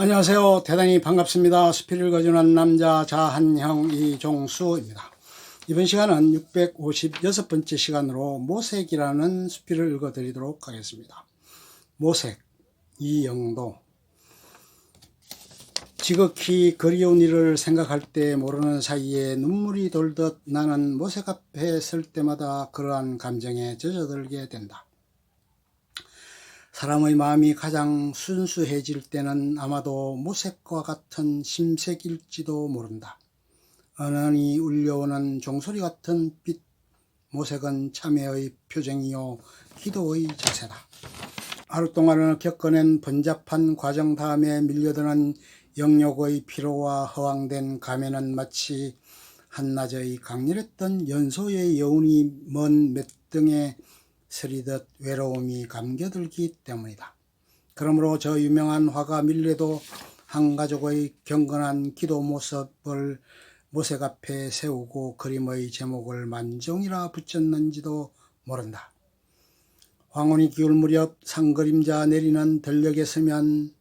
안녕하세요. 대단히 반갑습니다. 스피를 거주는 남자 자한형 이종수입니다. 이번 시간은 656번째 시간으로 모색이라는 수필을 읽어드리도록 하겠습니다. 모색, 이영도. 지극히 그리운 일을 생각할 때 모르는 사이에 눈물이 돌듯 나는 모색 앞에 설 때마다 그러한 감정에 젖어들게 된다. 사람의 마음이 가장 순수해질 때는 아마도 모색과 같은 심색일지도 모른다. 은은히 울려오는 종소리 같은 빛, 모색은 참회의 표정이요 기도의 자세다. 하루 동안을 겪어낸 번잡한 과정 다음에 밀려드는 영욕의 피로와 허황된 감에는 마치 한낮의 강렬했던 연소의 여운이 먼 맷등에 스리듯 외로움이 감겨들기 때문이다. 그러므로 저 유명한 화가 밀레도 한 가족의 경건한 기도 모습을 모색 앞에 세우고 그림의 제목을 만종이라 붙였는지도 모른다. 황혼이 기울 무렵 상그림자 내리는 들녘에 서면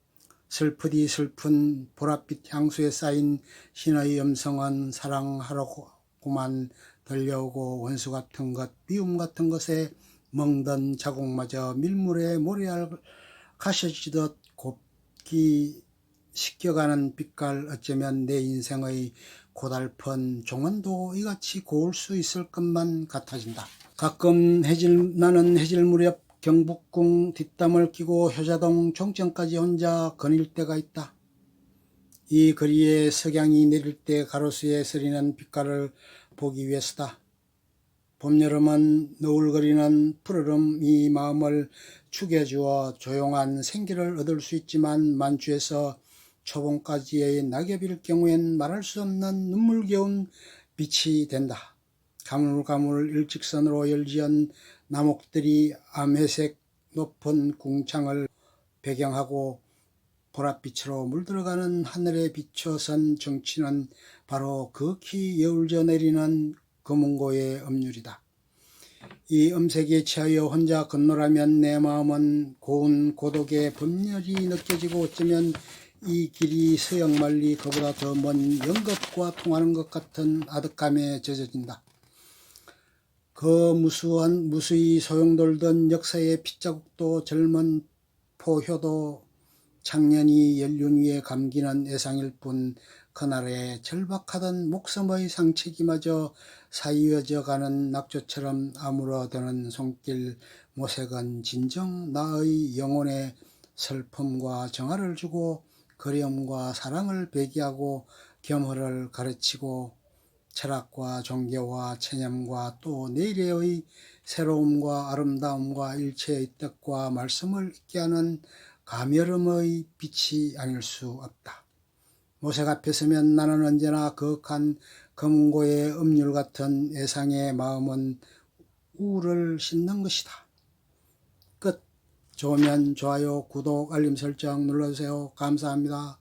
슬프디 슬픈 보랏빛 향수에 쌓인 신의 음성은 사랑하라고만 들려오고 원수 같은 것, 미움 같은 것에 멍든 자국마저 밀물에 모래알 가셔지듯 곱기 씻겨가는 빛깔 어쩌면 내 인생의 고달픈 종언도 이같이 고울 수 있을 것만 같아진다. 가끔 해질 나는 해질 무렵 경북궁 뒷담을 끼고 효자동 종점까지 혼자 거닐 때가 있다. 이 거리에 석양이 내릴 때 가로수에 서리는 빛깔을 보기 위해서다. 봄, 여름은 너울거리는 푸르름 이 마음을 축여주어 조용한 생기를 얻을 수 있지만 만주에서 초봄까지의 낙엽일 경우엔 말할 수 없는 눈물겨운 빛이 된다. 가물가물 일직선으로 열지은 나목들이 암회색 높은 궁창을 배경하고 보랏빛으로 물들어가는 하늘에 비춰선 정치는 바로 극히 여울져 내리는 검은고의 음률이다. 이 음색에 취하여 혼자 건너라면 내 마음은 고운 고독의 범렬이 느껴지고 어쩌면 이 길이 서역만리 그보다 더 먼 영겁과 통하는 것 같은 아득감에 젖어진다. 그 무수한 무수히 소용돌던 역사의 핏자국도 젊은 포효도 창년이 연륜 위에 감기는 애상일 뿐 그날의 절박하던 목섬의 상체기마저 사이어져 가는 낙조처럼 아물어드는 손길 모색은 진정 나의 영혼에 슬픔과 정화를 주고 그리움과 사랑을 배기하고 겸허를 가르치고 철학과 종교와 체념과 또 내일의 새로움과 아름다움과 일체의 뜻과 말씀을 있게 하는 가멸음의 빛이 아닐 수 없다. 모색 앞에 서면 나는 언제나 거한 검고의 음률 같은 애상의 마음은 우를 씻는 것이다. 끝. 좋으면 좋아요, 구독, 알림 설정 눌러주세요. 감사합니다.